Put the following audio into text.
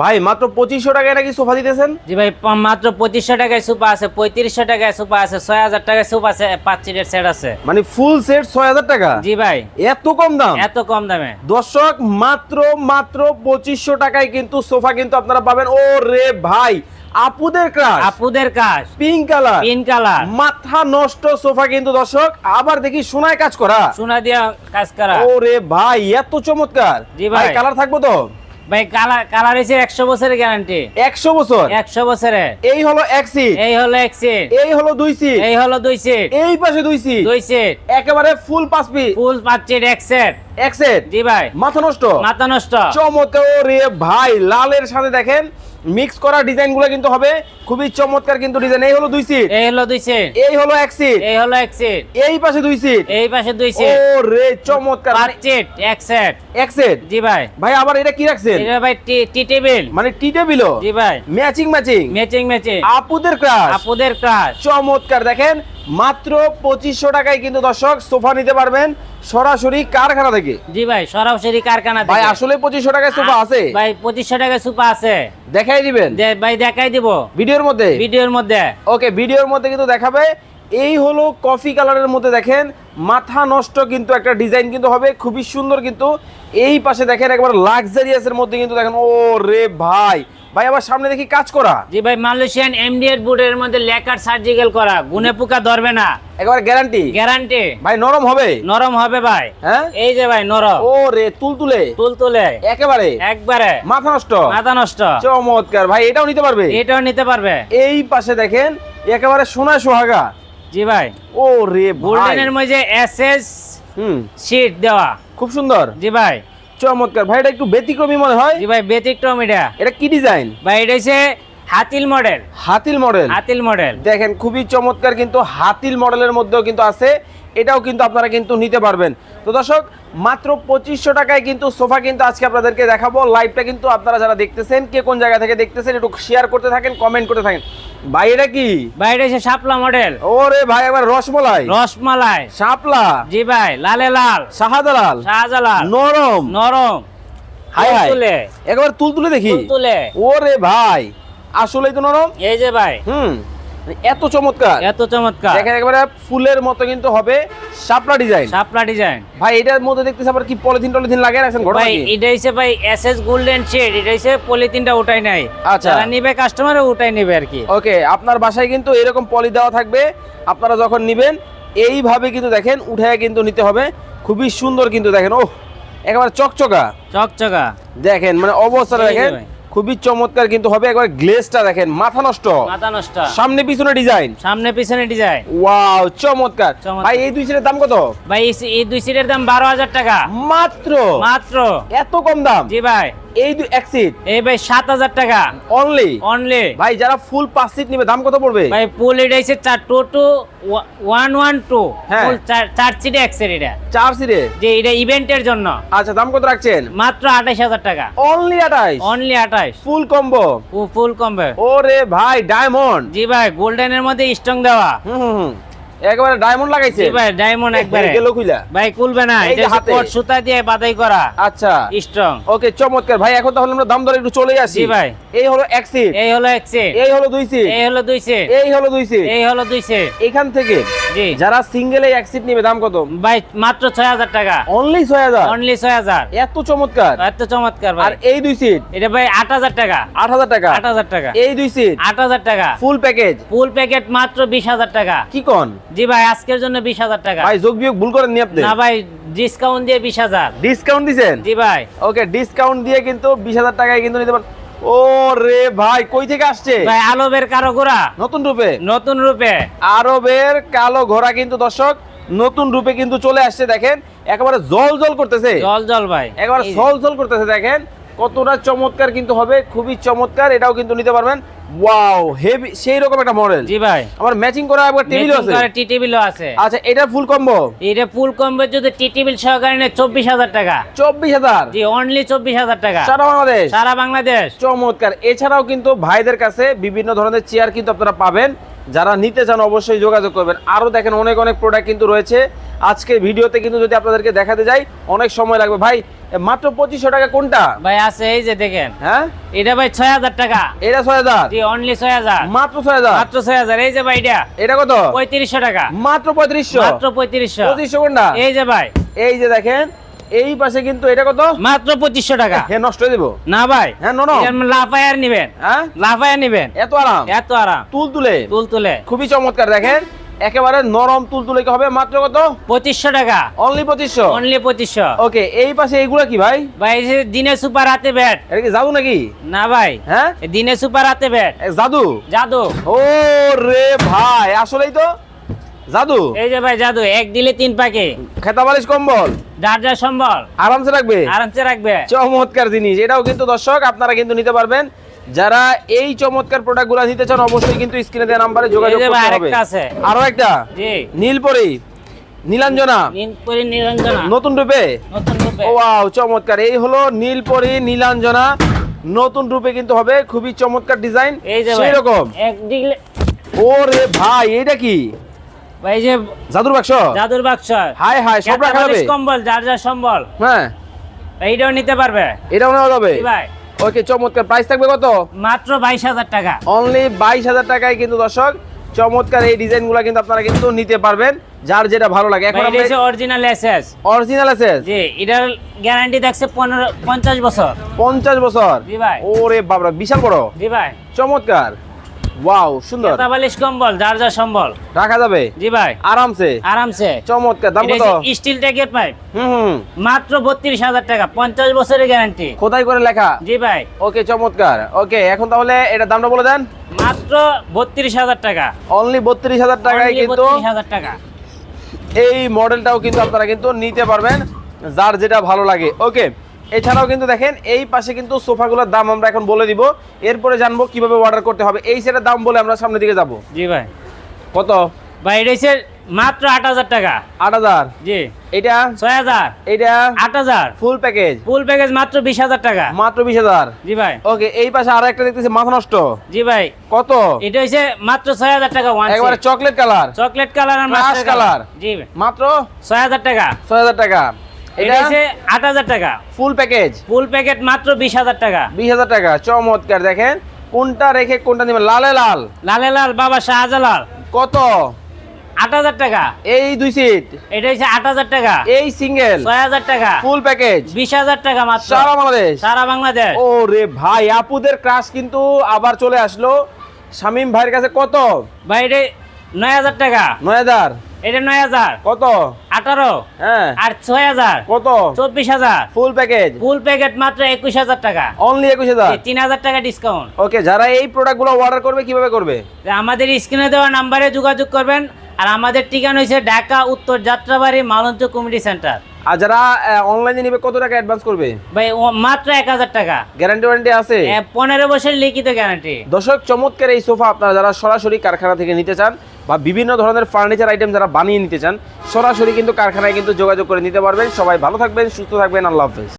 ভাই মাত্র পঁচিশশো টাকায় নাকি সোফা দিতেছেন? জি ভাই মাত্র পঁচিশশো টাকায় সুপা আছে পঁয়ত্রিশশো টাকায় সুপা আছে ছয় হাজার টাকায় সুপ আছে পাঁচ সিটের সেট আছে। মানে ফুল সেট ছয় হাজার টাকা? জি ভাই। এত কম দাম? এত কম দামে। দর্শক মাত্র মাত্র পঁচিশশো টাকায় কিন্তু সোফা কিন্তু আপনারা পাবেন। ও রে ভাই আপুদের ক্রাশ আপুদের কাজ পিঙ্ক কালার পিন কালার মাথা নষ্ট সোফা কিন্তু দর্শক আবার দেখি সোনায় কাজ করা। সোনা দিয়া কাজ করা। ও রে ভাই এত চমৎকার। জি ভাই। কালার থাকব তো? ভাই কালার কালার এসে একশো বছরের গ্যারান্টি একশো বছর? একশো বছরে এই হলো এক সিট এই হলো এক সিট এই হলো দুই সিট এই হলো দুই সিট এই পাশে দুই সিট দুই সিট একেবারে ফুল পাঁচ পিস ফুল পাঁচ সিট এক সেট এক সেট জি ভাই। মাথা নষ্ট? মাথা নষ্ট। চমৎকার রে ভাই লালের সাথে দেখেন মিক্স করা ডিজাইনগুলো কিন্তু হবে। খুবই চমৎকার কিন্তু ডিজাইন এই হলো দুই সিট এই হলো দুই সিট এই হলো এক সিট এই হলো এক সিট এই পাশে দুই সিট এই পাশে দুই ও রে চমৎকার। পাঁচ সিট এক সেট এক সেট জি ভাই। ভাই আবার এটা কি রাখছেন? এটা ভাই টি টেবিল মানে টি টেবিলও জি ভাই। ম্যাচিং ম্যাচিং ম্যাচিং ম্যাচিং আপুদের ক্রাশ আপুদের কাজ চমৎকার দেখেন মাত্র পঁচিশশো টাকায় কিন্তু দর্শক সোফা নিতে পারবেন সরাসরি কারখানা থেকে। জি ভাই সরাসরি কারখানা ভাই আসলে পঁচিশশো টাকায় সোফা আছে? ভাই পঁচিশশো টাকায় সোফা আছে। দেখাই দিবেন? ভাই দেখাই দিব। ভিডিওর মধ্যে? ভিডিওর মধ্যে। ওকে ভিডিওর মধ্যে কিন্তু দেখাবে। এই হলো কফি কালারের মধ্যে দেখেন মাথা নষ্ট কিন্তু একটা ডিজাইন কিন্তু হবে খুবই সুন্দর কিন্তু। এই পাশে দেখেন একবার লাক্সারিয়াসের মধ্যে কিন্তু দেখেন ও রে ভাই ভাই আবার সামনে দেখি কাজ করা। জি ভাই মালয়েশিয়ান এমডিএর বোর্ডের মধ্যে লেকার সার্জিক্যাল করা গুনে পোকা ধরবে না। একবার গ্যারান্টি গ্যারান্টি ভাই নরম হবে? নরম হবে ভাই। হ্যাঁ? এই যে ভাই নরম। ও রে তুলতুলে। তুল তুলে একেবারে? একবারে। মাথা নষ্ট? মাথা নষ্ট। চমৎকার। ভাই এটাও নিতে পারবে? এটাও নিতে পারবে। এই পাশে দেখেন একেবারে সোনা সোহাগা। জি ভাই। ও রে গোল্ডেনের মধ্যে এসএস হুম। শীট দেওয়া। খুব সুন্দর। জি ভাই। চমৎকার। ভাই এটা একটু ব্যতিক্রমী মনে হয়? জি ভাই ব্যতিক্রম এটা। এটা কি ডিজাইন? ভাই এটা হচ্ছে Hatil model. Hatil model? Hatil model. দেখেন খুবই চমৎকার কিন্তু হাতিল মডেলের মধ্যেও কিন্তু আছে। এটাও কিন্তু আপনারা কিন্তু নিতে পারবেন। তো দর্শক মাত্র পঁচিশশো টাকায় কিন্তু সোফা কিন্তু আজকে আপনাদেরকে দেখাবো। লাইভটা কিন্তু আপনারা যারা দেখতেছেন কে কোন জায়গা থেকে দেখতেছেন একটু শেয়ার করতে থাকেন কমেন্ট করতে থাকেন। ভাই এটা কি? ভাই এটা হচ্ছে শাপলা মডেল ওরে ভাই একবার রসমলাই। রসমালাই। শাপলা? জি ভাই লালে লাল। শাহাদালাল শাহজালাল। নরম? নরম। High high. তুলে একবার তুলতুলে দেখি। তুলে ওরে ভাই আসলেই তো নরম? এই যে ভাই। হুম। এত চমৎকার। এত চমৎকার। দেখেন একেবারে ফুলের মতো কিন্তু হবে শাপলা ডিজাইন। শাপলা ডিজাইন। ভাই এটার মধ্যে দেখতেছি আবার কি পলিথিন টলিথিন লাগিয়ে রাখছেন ঘটনা ভাই এটা হচ্ছে ভাই এসএস গোল্ডেন শেড এটা হচ্ছে পলিথিনটা উঠাই নাই। আচ্ছা। যারা নিবে কাস্টমার উঠাই নেবে আর কি। ওকে আপনার বাসায় কিন্তু এরকম পলি দেওয়া থাকবে। আপনারা যখন নিবেন এইভাবে কিন্তু দেখেন উঠায় কিন্তু নিতে হবে। খুবই সুন্দর কিন্তু দেখেন ওহ একেবারে চকচকা। চকচকা। দেখেন মানে অবস্থাটা দেখেন। খুবই চমৎকার কিন্তু হবে। একবার গ্লেসটা দেখেন মাথা নষ্ট। মাথা নষ্ট। সামনে পিছনে ডিজাইন সামনে পিছনে ডিজাইন ওয়াও চমৎকার। ভাই এই দুই সিটের দাম কত? ভাই এই- এই দুই সিটের দাম বারো হাজার টাকা। মাত্র? মাত্র। এত কম দাম? জি ভাই। এই দুই এক সিট এই ভাই সাত হাজার টাকা। অনলি অনলি ভাই যারা ফুল পাঁচ সিট নিবে দাম কত পড়বে? ভাই পুল এটা হচ্ছে চার two two one one two হ্যাঁ। চার সিটে এক সেট এটা। চার সিটে যে এটা ইভেন্টের জন্য। আচ্ছা দাম কত রাখছেন? মাত্র আঠাশ হাজার টাকা। অনলি আঠাইশ? অনলি আঠাশ ফুল কম্বো ফুল কমবে ওরে ভাই ডায়মন্ড জি ভাই গোল্ডেনের মধ্যে স্ট্রং দেওয়া। হুম হুম। একেবারে ডায়মন্ড লাগাইছে। ভাই ডায়মন্ড একবারে। গেল খুইলা। ভাই খুলবে না এটা হাতে। কট সুতা দিয়ে বাদাই করা। আচ্ছা। স্ট্রং। ওকে চমৎকার। ভাই এখন তাহলে আমরা দাম দরে একটু চলে আসি। ভাই। এই হলো এক সিট এই হলো এক সেট এই হলো দুই সিট এই হলো দুই সেট এই হলো দুই সিট এই হলো দুই সেট এখান থেকে জি। যারা সিঙ্গেল এক সিট নিবে দাম কত? ভাই মাত্র ছয় হাজার টাকা। অনলি ছয় হাজার? অনলি ছয় হাজার। এত চমৎকার। এত চমৎকার আর এই দুই সিট এটা ভাই আট হাজার টাকা। আট হাজার টাকা। আট হাজার টাকা। এই দুই সিট আট হাজার টাকা। ফুল প্যাকেজ ফুল প্যাকেট মাত্র বিশ হাজার টাকা। কি কোন? জি ভাই আজকের জন্য বিশ হাজার টাকা। ভাই যোগ বিয়োগ ভুল করেন নি আপনি? না ভাই ডিসকাউন্ট দিয়ে বিশ হাজার। ডিসকাউন্ট দিছেন? জি ভাই। ওকে ডিসকাউন্ট দিয়ে কিন্তু বিশ হাজার টাকায় কিন্তু নিতে পারেন ও রে ভাই কই থেকে আসছে? ভাই আলোবের কারও গোড়া নতুন রূপে? নতুন রূপে। আরবের কালো ঘোড়া কিন্তু দর্শক নতুন রূপে কিন্তু চলে আসছে দেখেন। একেবারে জল জল করতেছে। জল জল ভাই। একেবারে জল জল করতেছে দেখেন। কতটা চমৎকার কিন্তু হবে খুবই চমৎকার এটাও কিন্তু নিতে পারবেন। ওয়াও হেভি সেই রকম একটা মডেল জি ভাই। আমার ম্যাচিং করা একবার টেবিল আছে? টি টেবিলও আছে। আচ্ছা এটা ফুল কম্বো এটা ফুল কম্বো যদি টি টেবিল সহকারে নেয় চব্বিশ হাজার টাকা। চব্বিশ হাজার? জি অনলি চব্বিশ হাজার টাকা। সারা বাংলাদেশ? সারা বাংলাদেশ। চমৎকার। এছাড়াও কিন্তু ভাইদের কাছে বিভিন্ন ধরনের চেয়ার কিন্তু আপনারা পাবেন। যারা নিতে চান অবশ্যই যোগাযোগ করবেন। আরও দেখেন অনেক অনেক প্রোডাক্ট কিন্তু রয়েছে। আজকে ভিডিওতে কিন্তু যদি আপনাদেরকে দেখাতে যাই অনেক সময় লাগবে। ভাই মাত্র পঁচিশশো টাকা কোনটা? ভাই আছে এই যে দেখেন। হ্যাঁ? এটা ভাই ছয় হাজার টাকা। এটা ছয় হাজার? জি অনলি ছয় হাজার। মাত্র ছয় হাজার? মাত্র ছয় হাজার। এই যে ভাই এটা। এটা কত? পঁয়ত্রিশশো টাকা। মাত্র পঁয়ত্রিশশো? মাত্র পঁয়ত্রিশশো। পঁচিশশো কোনটা? এই যে ভাই। এই যে দেখেন। এই পাশে কিন্তু এটা কত? মাত্র পঁচিশশো টাকা। হ্যাঁ নষ্ট হয়ে দিব। না ভাই হ্যাঁ নো লাফায়ার নিবেন। হ্যাঁ? লাফায়ার নিবেন। এত আরাম। এত আরাম। তুল তুলে। তুল তুলে। খুবই চমৎকার দেখেন। একেবারে নরম তুল তুলে কি হবে? মাত্র কত? পঁচিশশো টাকা। অনলি পঁচিশশো? অনলি পঁচিশশো। ওকে এই পাশে এইগুলো কি ভাই? ভাই দিনে সুপার হাতে ব্যাট। এটা কি জাদু নাকি? না ভাই হ্যাঁ? দিনে সুপার হাতে ব্যাট। জাদু? জাদু। ও রে ভাই আসলেই তো। জাদু? এই যে ভাই জাদু। এক দিলে তিন পাকে। খেতা বালিশ কম্বল? যার যার সম্বল। আরামসে রাখবে? আরামসে রাখবে। চমৎকার জিনিস। এটাও কিন্তু দর্শক আপনারা কিন্তু নিতে পারবেন। যারা এই চমৎকার প্রোডাক্টগুলো নিতে চান অবশ্যই কিন্তু স্ক্রিনে দেওয়া নাম্বারে যোগাযোগ যে করতে হবে। আরও একটা? জি। নীলপরি। নীলাঞ্জনা। নতুন রূপে? নতুন রূপে। ওয়াও চমৎকার। এই হলো নীলপরি নীলাঞ্জনা। নতুন রূপে কিন্তু হবে। খুবই চমৎকার ডিজাইন। সেই রকম ওরে ভাই এটা কি? এই যে জাদুর বাক্স? জাদুর বাক্স। হাই হাই সব রাখা যাবে কম্বল যার যার সম্বল। হ্যাঁ। এইটাও নিতে পারবে? এটাও নেওয়া যাবে? ভাই। ওকে চমৎকার। প্রাইস থাকবে কত? মাত্র বাইশ হাজার টাকা। অনলি বাইশ হাজার টাকায় কিন্তু দর্শক চমৎকার এই ডিজাইনগুলো কিন্তু আপনারা কিন্তু নিতে পারবেন যার যেটা ভালো লাগে। এখন এটা অরিজিনাল এসএস অরিজিনাল আছে জি এটার গ্যারান্টি দেখছে পনেরো পঞ্চাশ বছর। পঞ্চাশ বছর? জি ভাই। ওরে বাবরা বিশাল বড়। জি ভাই। চমৎকার। ওয়াও সুন্দর। খেতা বালিশ কম্বল যার যার সম্বল। রাখা যাবে? জি ভাই। আরামসে? আরামসে। চমৎকার দাম কত? স্টিল ট্যাগের পাইপ হুম হুম মাত্র বত্রিশ হাজার টাকা পঞ্চাশ বছরের গ্যারান্টি খোদাই করে লেখা? জি ভাই। ওকে চমৎকার। ওকে এখন তাহলে এটা দামটা বলে দেন। মাত্র বত্রিশ হাজার টাকা। অনলি বত্রিশ হাজার টাকায় কিন্তু 32,000 টাকা। এই মডেলটাও কিন্তু আপনারা কিন্তু নিতে পারবেন যার যেটা ভালো লাগে। ওকে এছাড়াও কিন্তু দেখেন এই পাশে কিন্তু সোফাগুলোর দাম আমরা এখন বলে দিব। এরপরে জানব কীভাবে অর্ডার করতে হবে। এই সেটের দাম বলে আমরা সামনের দিকে যাব। জি ভাই। কত? ভাই এটা হচ্ছে মাত্র আট হাজার টাকা। আট হাজার? জি। এটা ছয় হাজার। এটা আট হাজার। ফুল প্যাকেজ ফুল প্যাকেজ মাত্র বিশ হাজার টাকা। মাত্র বিশ হাজার? জি ভাই। ওকে এই পাশে আর একটা দেখতেছি মাথা নষ্ট। জি ভাই। কত? এটা হচ্ছে মাত্র ছয় হাজার টাকা ওয়ান একবারে চকলেট কালার চকলেট কালার আর কালার জি। ভাই মাত্র? ছয় হাজার টাকা। ছয় হাজার টাকা। এটা এটা হচ্ছে আট হাজার টাকা। ফুল প্যাকেজ ফুল প্যাকেট মাত্র বিশ হাজার টাকা। বিশ হাজার টাকা চমৎকার। দেখেন কোনটা রেখে কোনটা নেবেন? লালে লাল। লালে লাল বাবা শাহজালাল। কত? আট হাজার টাকা। এই দুই সিট এটা হচ্ছে আট হাজার টাকা। এই সিঙ্গেল ছয় হাজার টাকা। ফুল প্যাকেজ বিশ হাজার টাকা মাত্র। সারা বাংলাদেশ? সারা বাংলাদেশ। ও রে ভাই আপুদের ক্রাশ কিন্তু আবার চলে আসলো। শামিম ভাইয়ের কাছে কত? ভাই এটা নয় হাজার টাকা। নয় হাজার। এটা নয় হাজার। কত? আঠারো। হ্যাঁ। আর ছয় হাজার। কত? চব্বিশ হাজার। ফুল প্যাকেজ ফুল প্যাকেট মাত্র একুশ হাজার টাকা। অনলি একুশ হাজার? তিন হাজার টাকা ডিসকাউন্ট ওকে যারা এই প্রোডাক্টগুলো অর্ডার করবে কীভাবে করবে? আমাদের স্ক্রিনে দেওয়া নাম্বারে যোগাযোগ করবেন। আর আমাদের ঠিকানা হচ্ছে ঢাকা উত্তর যাত্রাবাড়ি মালঞ্চ কমিটি সেন্টার আর যারা অনলাইনে নিবে কত টাকা অ্যাডভান্স করবে? ভাই মাত্র এক হাজার টাকা। গ্যারান্টি ওয়ারেন্টি আছে? পনেরো বছর লিখিত গ্যারান্টি দর্শক চমৎকার এই সোফা আপনারা যারা সরাসরি কারখানা থেকে নিতে চান বা বিভিন্ন ধরনের ফার্নিচার আইটেম যারা বানিয়ে নিতে চান, সরাসরি কিন্তু কারখানায় কিন্তু যোগাযোগ করে নিতে পারবেন। সবাই ভালো থাকবেন, সুস্থ থাকবেন, আল্লাহ হাফেজ।